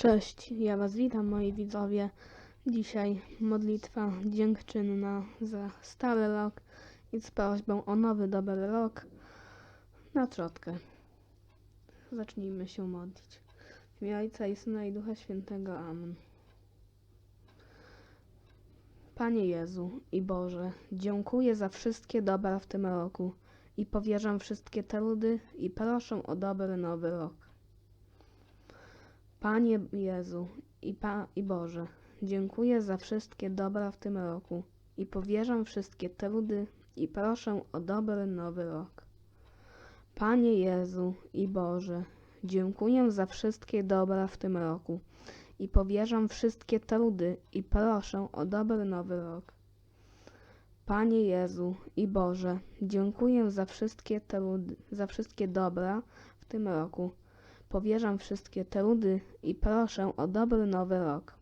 Cześć, ja Was witam moi widzowie. Dzisiaj modlitwa dziękczynna za stary rok i z prośbą o nowy dobry rok na trzodkę. Zacznijmy się modlić. W imię Ojca i Syna i Ducha Świętego. Amen. Panie Jezu i Boże, dziękuję za wszystkie dobra w tym roku i powierzam wszystkie trudy i proszę o dobry nowy rok. Panie Jezu i, pa, i Boże, dziękuję za wszystkie dobra w tym roku i powierzam wszystkie trudy i proszę o dobry nowy rok. Panie Jezu i Boże, dziękuję za wszystkie dobra w tym roku i powierzam wszystkie trudy i proszę o dobry nowy rok. Panie Jezu i Boże, dziękuję za wszystkie trudy, za wszystkie dobra w tym roku powierzam wszystkie trudy i proszę o dobry nowy rok.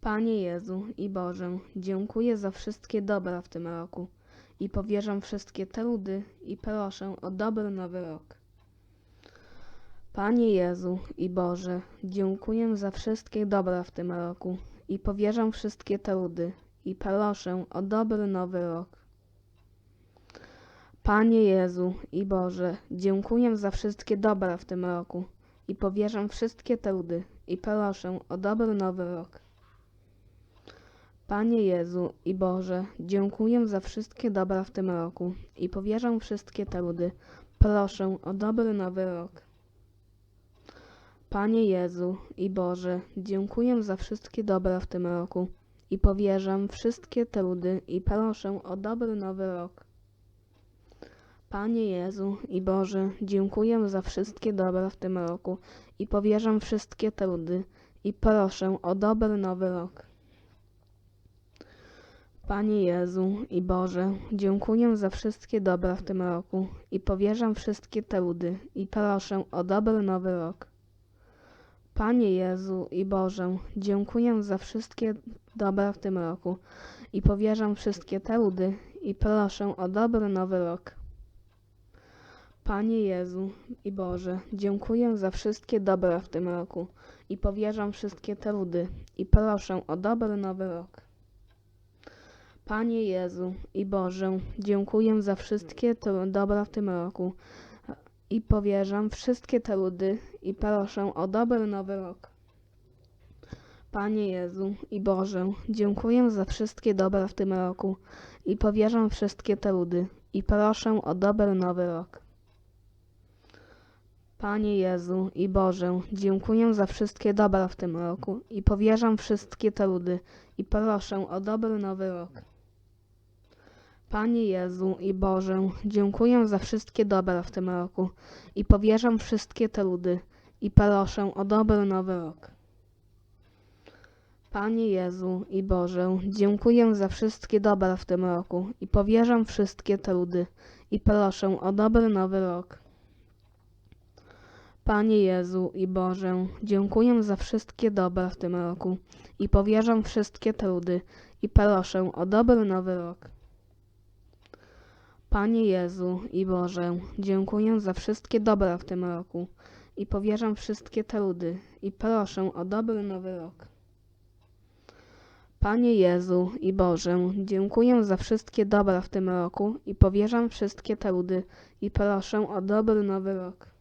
Panie Jezu i Boże, dziękuję za wszystkie dobra w tym roku i powierzam wszystkie trudy i proszę o dobry nowy rok. Panie Jezu i Boże, dziękuję za wszystkie dobra w tym roku i powierzam wszystkie trudy i proszę o dobry nowy rok. Panie Jezu i Boże, dziękuję za wszystkie dobra w tym roku i powierzam wszystkie trudy i proszę o dobry nowy rok. Panie Jezu i Boże, dziękuję za wszystkie dobra w tym roku i powierzam wszystkie trudy. Proszę o dobry nowy rok. Panie Jezu i Boże, dziękuję za wszystkie dobra w tym roku i powierzam wszystkie trudy i proszę o dobry nowy rok. Panie Jezu i Boże, dziękuję za wszystkie dobra w tym roku i powierzam wszystkie trudy i proszę o dobry nowy rok. Panie Jezu i Boże, dziękuję za wszystkie dobra w tym roku i powierzam wszystkie trudy i proszę o dobry nowy rok. Panie Jezu i Boże, dziękuję za wszystkie dobra w tym roku i powierzam wszystkie trudy i proszę o dobry nowy rok. Panie Jezu i Boże, dziękuję za wszystkie dobra w tym roku i powierzam wszystkie trudy i proszę o dobry nowy rok. Panie Jezu i Boże, dziękuję za wszystkie dobra w tym roku i powierzam wszystkie trudy i proszę o dobry nowy rok. Panie Jezu i Boże, dziękuję za wszystkie dobra w tym roku i powierzam wszystkie trudy i proszę o dobry nowy rok. Panie Jezu i Boże, dziękuję za wszystkie dobra w tym roku i powierzam wszystkie trudy i proszę o dobry nowy rok. Panie Jezu i Boże, dziękuję za wszystkie dobra w tym roku i powierzam wszystkie trudy i proszę o dobry nowy rok. Panie Jezu i Boże, dziękuję za wszystkie dobra w tym roku i powierzam wszystkie trudy i proszę o dobry nowy rok. Panie Jezu i Boże, dziękuję za wszystkie dobra w tym roku i powierzam wszystkie trudy i proszę o dobry nowy rok. Panie Jezu i Boże, dziękuję za wszystkie dobra w tym roku i powierzam wszystkie trudy i proszę o dobry nowy rok. Panie Jezu i Boże, dziękuję za wszystkie dobra w tym roku i powierzam wszystkie trudy i proszę o dobry nowy rok.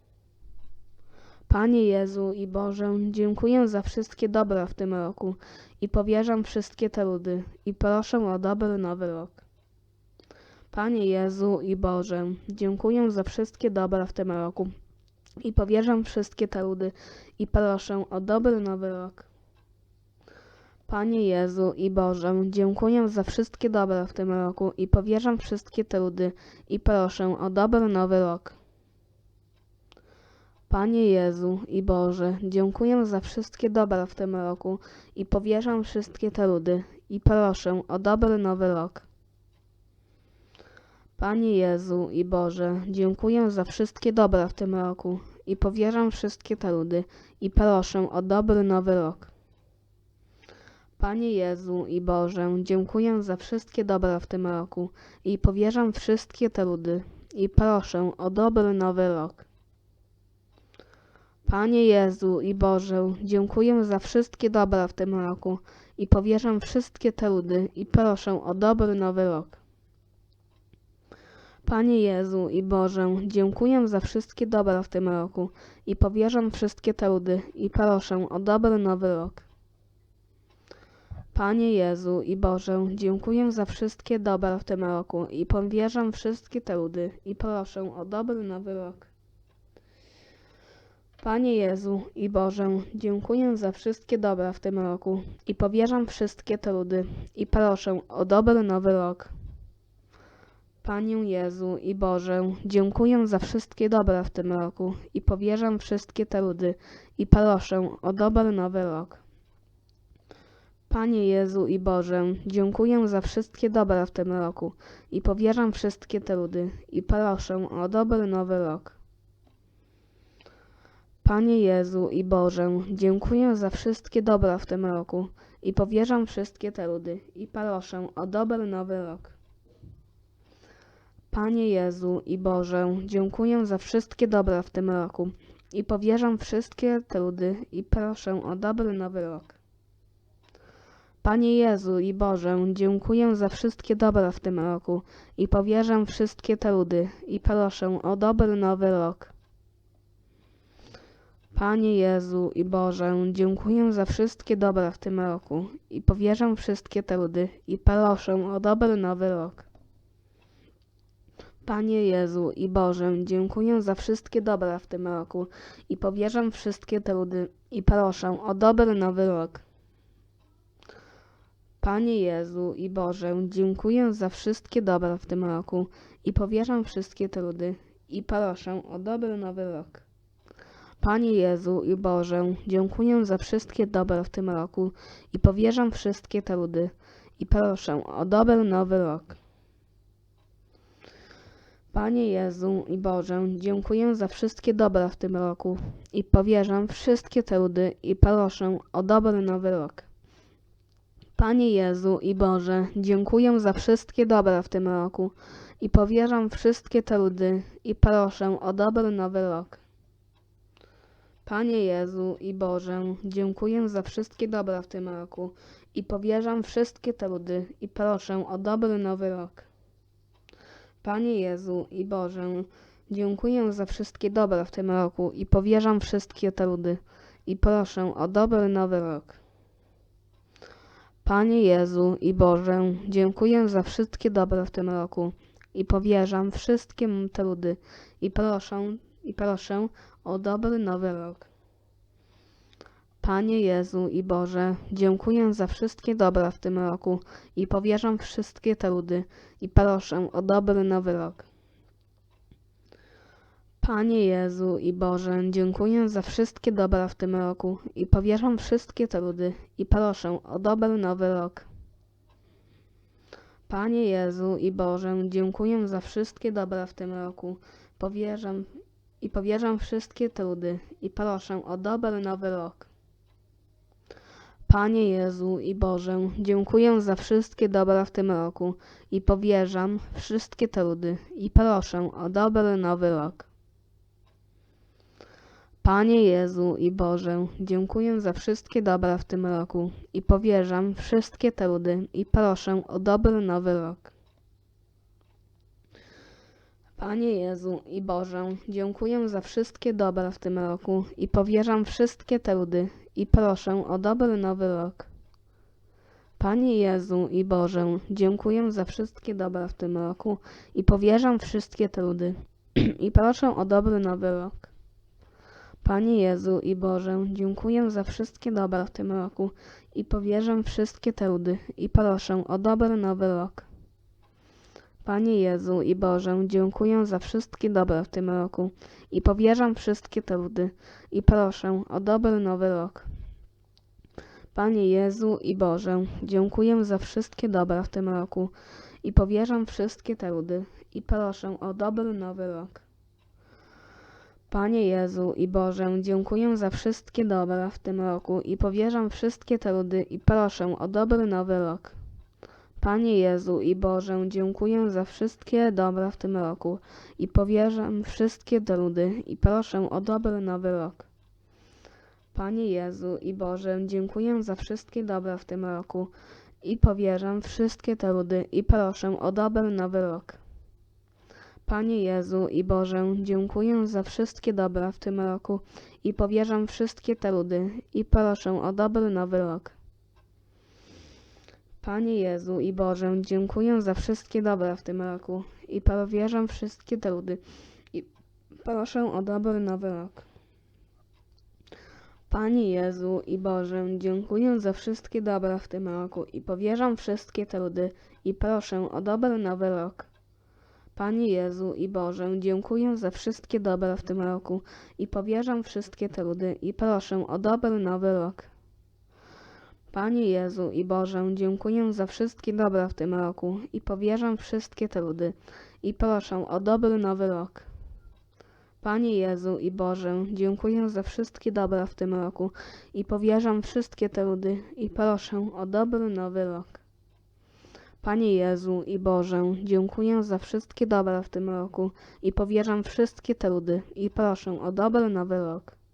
Panie Jezu i Boże, dziękuję za wszystkie dobra w tym roku i powierzam wszystkie trudy i proszę o dobry nowy rok. Panie Jezu i Boże, dziękuję za wszystkie dobra w tym roku i powierzam wszystkie trudy i proszę o dobry nowy rok. Panie Jezu i Boże, dziękuję za wszystkie dobra w tym roku i powierzam wszystkie trudy i proszę o dobry nowy rok. Panie Jezu i Boże, dziękuję za wszystkie dobra w tym roku i powierzam wszystkie trudy i proszę o dobry nowy rok. Panie Jezu i Boże, dziękuję za wszystkie dobra w tym roku i powierzam wszystkie trudy i proszę o dobry nowy rok. Panie Jezu i Boże, dziękuję za wszystkie dobra w tym roku i powierzam wszystkie trudy i proszę o dobry nowy rok. Panie Jezu i Boże, dziękuję za wszystkie dobra w tym roku i powierzam wszystkie trudy i proszę o dobry nowy rok. Panie Jezu i Boże, dziękuję za wszystkie dobra w tym roku i powierzam wszystkie trudy i proszę o dobry nowy rok. Panie Jezu i Boże, dziękuję za wszystkie dobra w tym roku i powierzam wszystkie trudy i proszę o dobry nowy rok. Panie Jezu i Boże, dziękuję za wszystkie dobra w tym roku i powierzam wszystkie trudy i proszę o dobry nowy rok. Panie Jezu i Boże, dziękuję za wszystkie dobra w tym roku i powierzam wszystkie trudy i proszę o dobry nowy rok. Panie Jezu i Boże, dziękuję za wszystkie dobra w tym roku i powierzam wszystkie trudy i proszę o dobry nowy rok. Panie Jezu i Boże, dziękuję za wszystkie dobra w tym roku i powierzam wszystkie trudy i proszę o dobry nowy rok. Panie Jezu i Boże, dziękuję za wszystkie dobra w tym roku i powierzam wszystkie trudy i proszę o dobry nowy rok. Panie Jezu i Boże, dziękuję za wszystkie dobra w tym roku i powierzam wszystkie trudy i proszę o dobry nowy rok. Panie Jezu i Boże, dziękuję za wszystkie dobra w tym roku i powierzam wszystkie trudy i proszę o dobry nowy rok. Panie Jezu i Boże, dziękuję za wszystkie dobra w tym roku i powierzam wszystkie trudy i proszę o dobry nowy rok. Panie Jezu i Boże, dziękuję za wszystkie dobra w tym roku i powierzam wszystkie trudy i proszę o dobry nowy rok. Panie Jezu i Boże, dziękuję za wszystkie dobra w tym roku i powierzam wszystkie trudy i proszę o dobry nowy rok. Panie Jezu i Boże, dziękuję za wszystkie dobra w tym roku i powierzam wszystkie trudy i proszę o dobry nowy rok. Panie Jezu i Boże, dziękuję za wszystkie dobra w tym roku i powierzam wszystkie trudy i proszę o dobry nowy rok. Panie Jezu i Boże, dziękuję za wszystkie dobra w tym roku i powierzam wszystkie trudy i proszę o dobry nowy rok. Panie Jezu i Boże, dziękuję za wszystkie dobra w tym roku i powierzam wszystkie trudy i proszę o dobry nowy rok. Panie Jezu i Boże, dziękuję za wszystkie dobra w tym roku i powierzam wszystkie trudy i proszę, i proszę o dobry nowy rok. Panie Jezu i Boże, dziękuję za wszystkie dobra w tym roku i powierzam wszystkie trudy i proszę o dobry nowy rok. Panie Jezu i Boże, dziękuję za wszystkie dobra w tym roku i powierzam wszystkie trudy i proszę o dobry nowy rok. Panie Jezu i Boże, dziękuję za wszystkie dobra w tym roku, powierzam i powierzam wszystkie trudy i proszę o dobry nowy rok. Panie Jezu i Boże, dziękuję za wszystkie dobra w tym roku i powierzam wszystkie trudy i proszę o dobry nowy rok. Panie Jezu i Boże, dziękuję za wszystkie dobra w tym roku i powierzam wszystkie trudy i proszę o dobry nowy rok. Panie Jezu i Boże, dziękuję za wszystkie dobra w tym roku i powierzam wszystkie trudy i proszę o dobry nowy rok. Panie Jezu i Boże, dziękuję za wszystkie dobra w tym roku i powierzam wszystkie trudy i proszę o dobry nowy rok. Panie Jezu i Boże, dziękuję za wszystkie dobra w tym roku i powierzam wszystkie trudy i proszę o dobry nowy rok. Panie Jezu i Boże, dziękuję za wszystkie dobra w tym roku i powierzam wszystkie trudy i proszę o dobry nowy rok. Panie Jezu i Boże, dziękuję za wszystkie dobra w tym roku i powierzam wszystkie trudy i proszę o dobry nowy rok. Panie Jezu i Boże, dziękuję za wszystkie dobra w tym roku i powierzam wszystkie trudy i proszę o dobry nowy rok. Panie Jezu i Boże, dziękuję za wszystkie dobra w tym roku i powierzam wszystkie trudy i proszę o dobry nowy rok. Panie Jezu i Boże, dziękuję za wszystkie dobra w tym roku i powierzam wszystkie trudy i proszę o dobry nowy rok. Panie Jezu i Boże, dziękuję za wszystkie dobra w tym roku i powierzam wszystkie trudy i proszę o dobry nowy rok. Panie Jezu i Boże, dziękuję za wszystkie dobra w tym roku i powierzam wszystkie trudy i proszę o dobry nowy rok. Panie Jezu i Boże, dziękuję za wszystkie dobra w tym roku i powierzam wszystkie trudy i proszę o dobry nowy rok. Panie Jezu i Boże, dziękuję za wszystkie dobra w tym roku i powierzam wszystkie trudy i proszę o dobry nowy rok. Panie Jezu i Boże, dziękuję za wszystkie dobra w tym roku i powierzam wszystkie trudy i proszę o dobry nowy rok. Panie Jezu i Boże, dziękuję za wszystkie dobra w tym roku i powierzam wszystkie trudy i proszę o dobry nowy rok. Panie Jezu i Boże, dziękuję za wszystkie dobra w tym roku i powierzam wszystkie trudy i proszę o dobry nowy rok.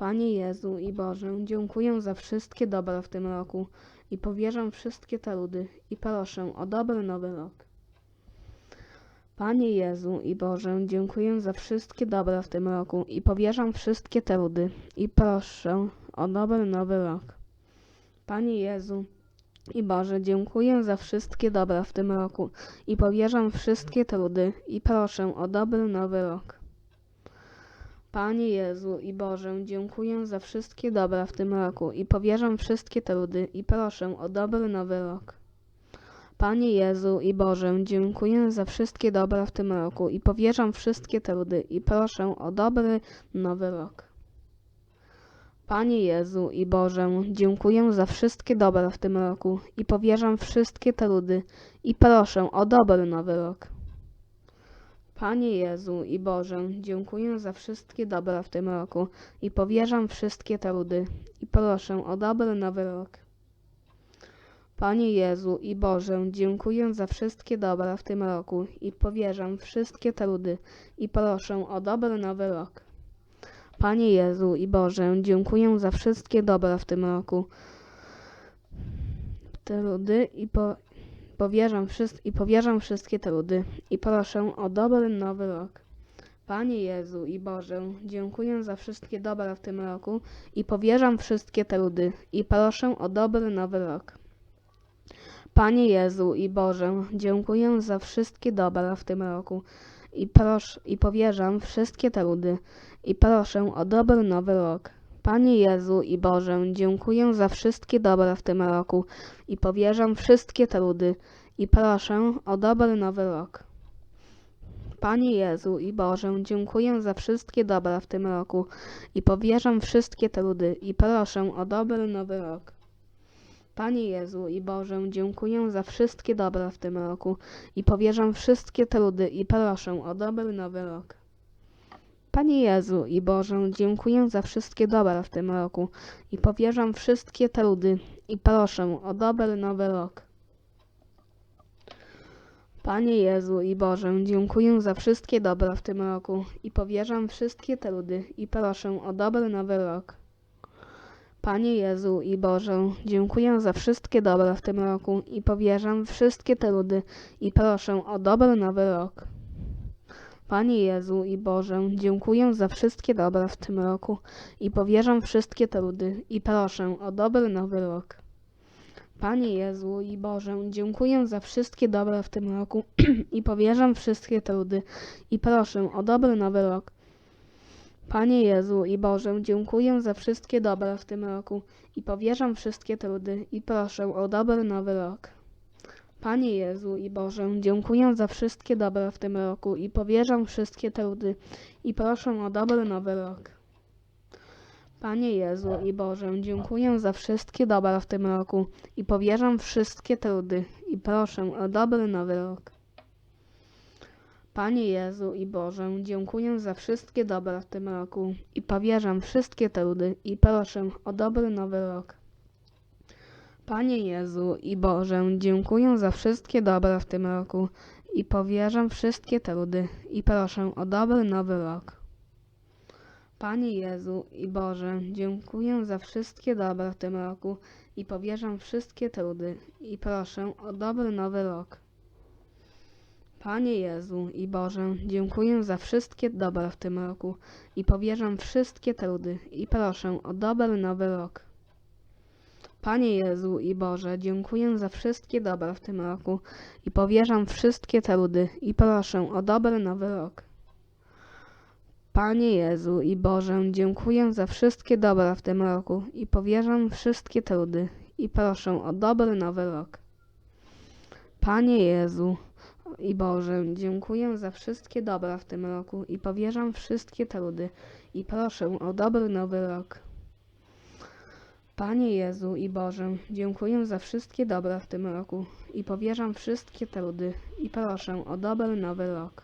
Panie Jezu i Boże, dziękuję za wszystkie dobra w tym roku i powierzam wszystkie trudy i proszę o dobry nowy rok. Panie Jezu i Boże, dziękuję za wszystkie dobra w tym roku i powierzam wszystkie trudy i proszę o dobry nowy rok. Panie Jezu i Boże, dziękuję za wszystkie dobra w tym roku i powierzam wszystkie trudy i proszę o dobry nowy rok. Panie Jezu i Boże, dziękuję za wszystkie dobra w tym roku i powierzam wszystkie trudy i proszę o dobry nowy rok. Panie Jezu i Boże, dziękuję za wszystkie dobra w tym roku i powierzam wszystkie trudy i proszę o dobry nowy rok. Panie Jezu i Boże, dziękuję za wszystkie dobra w tym roku i powierzam wszystkie trudy i proszę o dobry nowy rok. Panie Jezu i Boże, dziękuję za wszystkie dobra w tym roku i powierzam wszystkie trudy i proszę o dobry nowy rok. Panie Jezu i Boże, dziękuję za wszystkie dobra w tym roku i powierzam wszystkie trudy i proszę o dobry nowy rok. Panie Jezu i Boże, dziękuję za wszystkie dobra w tym roku. Trudy i po, powierzam wszyst- i powierzam wszystkie trudy i proszę o dobry nowy rok. Panie Jezu i Boże, dziękuję za wszystkie dobra w tym roku i powierzam wszystkie trudy i proszę o dobry nowy rok. Panie Jezu i Boże, dziękuję za wszystkie dobra w tym roku i, prosz, i powierzam wszystkie trudy i proszę o dobry nowy rok. Panie Jezu i Boże, dziękuję za wszystkie dobra w tym roku i powierzam wszystkie trudy i proszę o dobry nowy rok. Panie Jezu i Boże, dziękuję za wszystkie dobra w tym roku i powierzam wszystkie trudy i proszę o dobry nowy rok. Panie Jezu i Boże, dziękuję za wszystkie dobra w tym roku i powierzam wszystkie trudy i proszę o dobry nowy rok. Panie Jezu i Boże, dziękuję za wszystkie dobra w tym roku i powierzam wszystkie trudy i proszę o dobry nowy rok. Panie Jezu i Boże, dziękuję za wszystkie dobra w tym roku i powierzam wszystkie trudy i proszę o dobry nowy rok. Panie Jezu i Boże, dziękuję za wszystkie dobra w tym roku i powierzam wszystkie trudy i proszę o dobry nowy rok. Panie Jezu i Boże, dziękuję za wszystkie dobra w tym roku i powierzam wszystkie trudy i proszę o dobry nowy rok. Panie Jezu i Boże, dziękuję za wszystkie dobra w tym roku i powierzam wszystkie trudy i proszę o dobry nowy rok. Panie Jezu i Boże, dziękuję za wszystkie dobra w tym roku i powierzam wszystkie trudy i proszę o dobry nowy rok. Panie Jezu i Boże, dziękuję za wszystkie dobra w tym roku i powierzam wszystkie trudy i proszę o dobry nowy rok. Panie Jezu i Boże, dziękuję za wszystkie dobra w tym roku i powierzam wszystkie trudy i proszę o dobry nowy rok. Panie Jezu i Boże, dziękuję za wszystkie dobra w tym roku i powierzam wszystkie trudy i proszę o dobry nowy rok. Panie Jezu i Boże, dziękuję za wszystkie dobra w tym roku i powierzam wszystkie trudy i proszę o dobry nowy rok. Panie Jezu i Boże, dziękuję za wszystkie dobra w tym roku i powierzam wszystkie trudy i proszę o dobry nowy rok. Panie Jezu i Boże, dziękuję za wszystkie dobra w tym roku i powierzam wszystkie trudy i proszę o dobry nowy rok. Panie Jezu i Boże, dziękuję za wszystkie dobra w tym roku i powierzam wszystkie trudy i proszę o dobry nowy rok. Panie Jezu i Boże, dziękuję za wszystkie dobra w tym roku i powierzam wszystkie trudy i proszę o dobry nowy rok. Panie Jezu i Boże, dziękuję za wszystkie dobra w tym roku i powierzam wszystkie trudy i proszę o dobry nowy rok. Panie Jezu i Boże, dziękuję za wszystkie dobra w tym roku i powierzam wszystkie trudy i proszę o dobry nowy rok.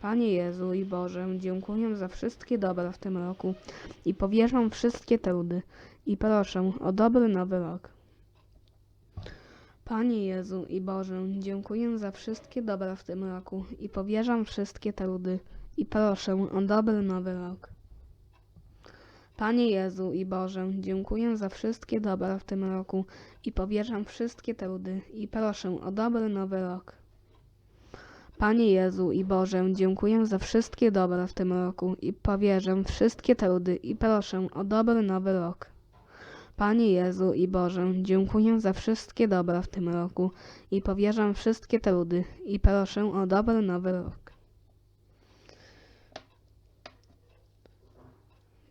Panie Jezu i Boże, dziękuję za wszystkie dobra w tym roku i powierzam wszystkie trudy i proszę o dobry nowy rok. Panie Jezu i Boże, dziękuję za wszystkie dobra w tym roku i powierzam wszystkie trudy i proszę o dobry nowy rok. Panie Jezu i Boże, dziękuję za wszystkie dobra w tym roku i powierzam wszystkie trudy i proszę o dobry nowy rok. Panie Jezu i Boże, dziękuję za wszystkie dobra w tym roku i powierzam wszystkie trudy i proszę o dobry nowy rok. Panie Jezu i Boże, dziękuję za wszystkie dobra w tym roku i powierzam wszystkie trudy i proszę o dobry nowy rok.